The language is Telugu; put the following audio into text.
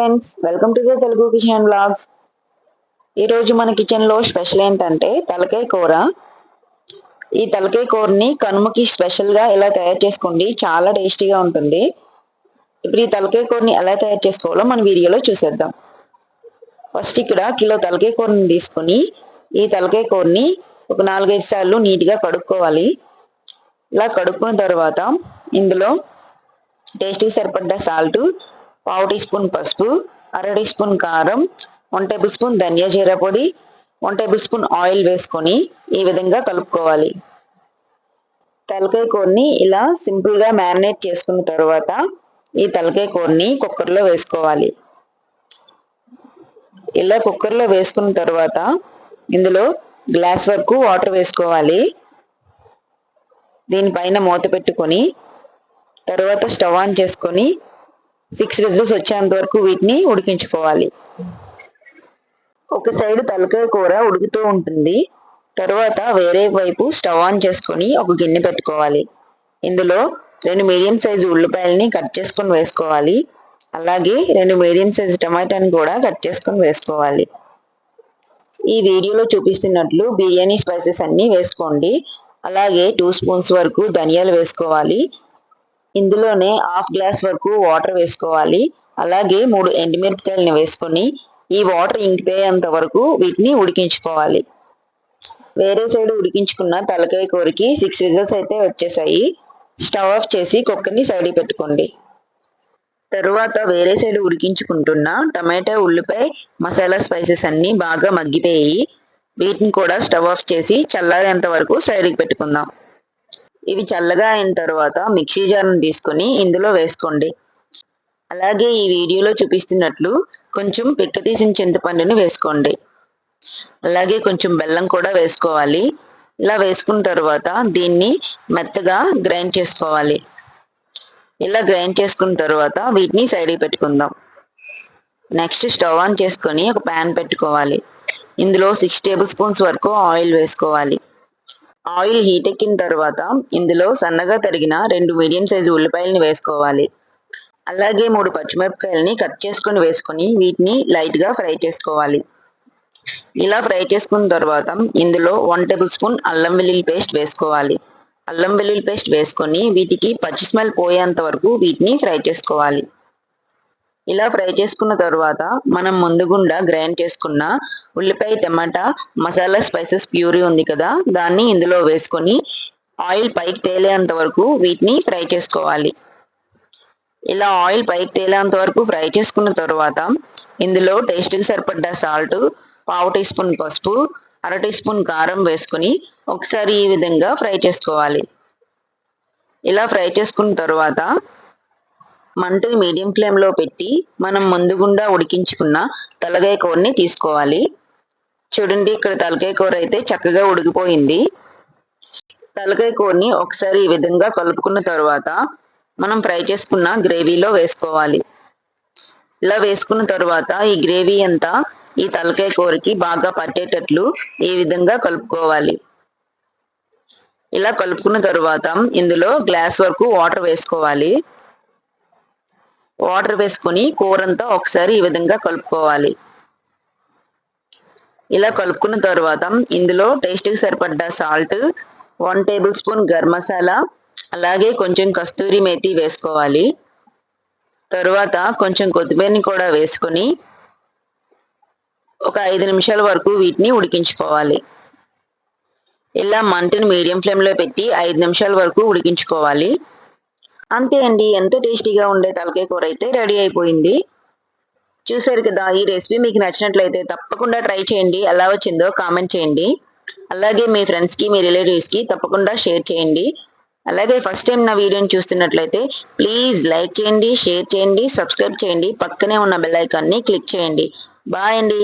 Friends welcome to the Telugu kitchen blogs ఈరోజు మన కిచెన్లో స్పెషల్ ఏంటంటే తలకాయ కూర. ఈ తలకాయ కూరని కనుమకి స్పెషల్గా ఎలా తయారు చేసుకోండి చాలా టేస్టీగా ఉంటుంది. ఇప్పుడు ఈ తలకాయ కూరని ఎలా తయారు చేసుకోవాలో మన వీడియోలో చూసేద్దాం. ఫస్ట్ ఇక్కడ కిలో తలకాయ కూరని తీసుకొని ఈ తలకాయ కూరని ఒక నాలుగైదు సార్లు నీట్గా కడుక్కోవాలి. ఇలా కడుక్కున్న తర్వాత ఇందులో టేస్టీ సరిపడ్డ సాల్ట్ పావు టీ స్పూన్ పసుపు అర టీ స్పూన్ కారం వన్ టేబుల్ స్పూన్ ధనియా జీర పొడి వన్ టేబుల్ స్పూన్ ఆయిల్ వేసుకొని ఈ విధంగా కలుపుకోవాలి. తలకాయ కూరని ఇలా సింపుల్గా మ్యారినేట్ చేసుకున్న తర్వాత ఈ తలకాయ కూరని కుక్కర్లో వేసుకోవాలి. ఇలా కుక్కర్లో వేసుకున్న తర్వాత ఇందులో గ్లాస్ వరకు వాటర్ వేసుకోవాలి. దీనిపైన మూత పెట్టుకొని తర్వాత స్టవ్ ఆన్ చేసుకొని సిక్స్ విజిల్స్ వచ్చేంత వరకు వీటిని ఉడికించుకోవాలి. ఒక సైడ్ తలకాయ కూర ఉడుకుతూ ఉంటుంది. తర్వాత వేరే వైపు స్టవ్ ఆన్ చేసుకొని ఒక గిన్నె పెట్టుకోవాలి. ఇందులో రెండు మీడియం సైజు ఉల్లిపాయలని కట్ చేసుకొని వేసుకోవాలి. అలాగే రెండు మీడియం సైజు టమాటాని కూడా కట్ చేసుకొని వేసుకోవాలి. ఈ వీడియోలో చూపిస్తున్నట్లు బిర్యానీ స్పైసెస్ అన్నీ వేసుకోండి. అలాగే టూ స్పూన్స్ వరకు ధనియాలు వేసుకోవాలి. ఇందులోనే హాఫ్ గ్లాస్ వరకు వాటర్ వేసుకోవాలి. అలాగే మూడు ఎండుమిరపకాయలని వేసుకొని ఈ వాటర్ ఇంకిపోయేంత వరకు వీటిని ఉడికించుకోవాలి. వేరే సైడ్ ఉడికించుకున్న తలకాయ కూరకి సిక్స్ విజిల్స్ అయితే వచ్చేసాయి. స్టవ్ ఆఫ్ చేసి కుక్కర్ని సైడ్ పెట్టుకోండి. తరువాత వేరే సైడ్ ఉడికించుకుంటున్న టమాటా ఉల్లిపాయ మసాలా స్పైసెస్ అన్నీ బాగా మగ్గిపోయి వీటిని కూడా స్టవ్ ఆఫ్ చేసి చల్లారేంత వరకు సైడ్కి పెట్టుకుందాం. ఇవి చల్లగా అయిన తర్వాత మిక్సీ జార్ను తీసుకొని ఇందులో వేసుకోండి. అలాగే ఈ వీడియోలో చూపిస్తున్నట్లు కొంచెం పిక్క తీసిన చింతపండుని వేసుకోండి. అలాగే కొంచెం బెల్లం కూడా వేసుకోవాలి. ఇలా వేసుకున్న తర్వాత దీన్ని మెత్తగా గ్రైండ్ చేసుకోవాలి. ఇలా గ్రైండ్ చేసుకున్న తర్వాత వీటిని సైడ్కి పెట్టుకుందాం. నెక్స్ట్ స్టవ్ ఆన్ చేసుకొని ఒక ప్యాన్ పెట్టుకోవాలి. ఇందులో సిక్స్ టేబుల్ స్పూన్స్ వరకు ఆయిల్ వేసుకోవాలి. ఆయిల్ హీట్ ఎక్కిన తర్వాత ఇందులో సన్నగా తరిగిన రెండు మీడియం సైజు ఉల్లిపాయలని వేసుకోవాలి. అలాగే మూడు పచ్చిమిరపకాయలని కట్ చేసుకొని వేసుకొని వీటిని లైట్గా ఫ్రై చేసుకోవాలి. ఇలా ఫ్రై చేసుకున్న తర్వాత ఇందులో వన్ టేబుల్ స్పూన్ అల్లం వెల్లుల్లి పేస్ట్ వేసుకోవాలి. అల్లం వెల్లుల్లి పేస్ట్ వేసుకొని వీటికి పచ్చి స్మెల్ పోయేంత వరకు వీటిని ఫ్రై చేసుకోవాలి. ఇలా ఫ్రై చేసుకున్న తర్వాత మనం ముందుగుండా గ్రైండ్ చేసుకున్న ఉల్లిపాయ టమాటా మసాలా స్పైసెస్ ప్యూరీ ఉంది కదా దాన్ని ఇందులో వేసుకొని ఆయిల్ పైకి తేలేంత వరకు వీటిని ఫ్రై చేసుకోవాలి. ఇలా ఆయిల్ పైకి తేలేంత వరకు ఫ్రై చేసుకున్న తర్వాత ఇందులో టేస్ట్కి సరిపడ్డ సాల్ట్ పావు టీ స్పూన్ పసుపు అర టీ స్పూన్ కారం వేసుకొని ఒకసారి ఈ విధంగా ఫ్రై చేసుకోవాలి. ఇలా ఫ్రై చేసుకున్న తర్వాత మంటని మీడియం ఫ్లేమ్లో పెట్టి మనం ముందుగుండా ఉడికించుకున్న తలకాయ కూరని తీసుకోవాలి. చూడండి ఇక్కడ తలకాయ కూర అయితే చక్కగా ఉడికిపోయింది. తలకాయ కూరని ఒకసారి ఈ విధంగా కలుపుకున్న తర్వాత మనం ఫ్రై చేసుకున్న గ్రేవీలో వేసుకోవాలి. ఇలా వేసుకున్న తర్వాత ఈ గ్రేవీ అంతా ఈ తలకాయ కూరకి బాగా పట్టేటట్లు ఈ విధంగా కలుపుకోవాలి. ఇలా కలుపుకున్న తర్వాత ఇందులో గ్లాస్ వరకు వాటర్ వేసుకోవాలి. వాటర్ వేసుకొని కూరంతా ఒకసారి ఈ విధంగా కలుపుకోవాలి. ఇలా కలుపుకున్న తర్వాత ఇందులో టేస్ట్కి సరిపడ్డ salt one tablespoon garam masala అలాగే కొంచెం కస్తూరి మేతి వేసుకోవాలి. తర్వాత కొంచెం కొత్తిమీరని కూడా వేసుకొని ఒక ఐదు నిమిషాల వరకు వీటిని ఉడికించుకోవాలి. ఇలా మంటను మీడియం ఫ్లేమ్లో పెట్టి ఐదు నిమిషాల వరకు ఉడికించుకోవాలి. అంతే అండి. ఎంతో టేస్టీగా ఉండే తలకాయ కూర అయితే రెడీ అయిపోయింది. చూసారు కదా ఈ రెసిపీ మీకు నచ్చినట్లయితే తప్పకుండా ట్రై చేయండి. ఎలా వచ్చిందో కామెంట్ చేయండి. అలాగే మీ ఫ్రెండ్స్కి మీ రిలేటివ్స్కి తప్పకుండా షేర్ చేయండి. అలాగే ఫస్ట్ టైం నా వీడియోని చూస్తున్నట్లయితే ప్లీజ్ లైక్ చేయండి షేర్ చేయండి సబ్స్క్రైబ్ చేయండి. పక్కనే ఉన్న బెల్ ఐకాన్ని క్లిక్ చేయండి. బాయ్ అండి.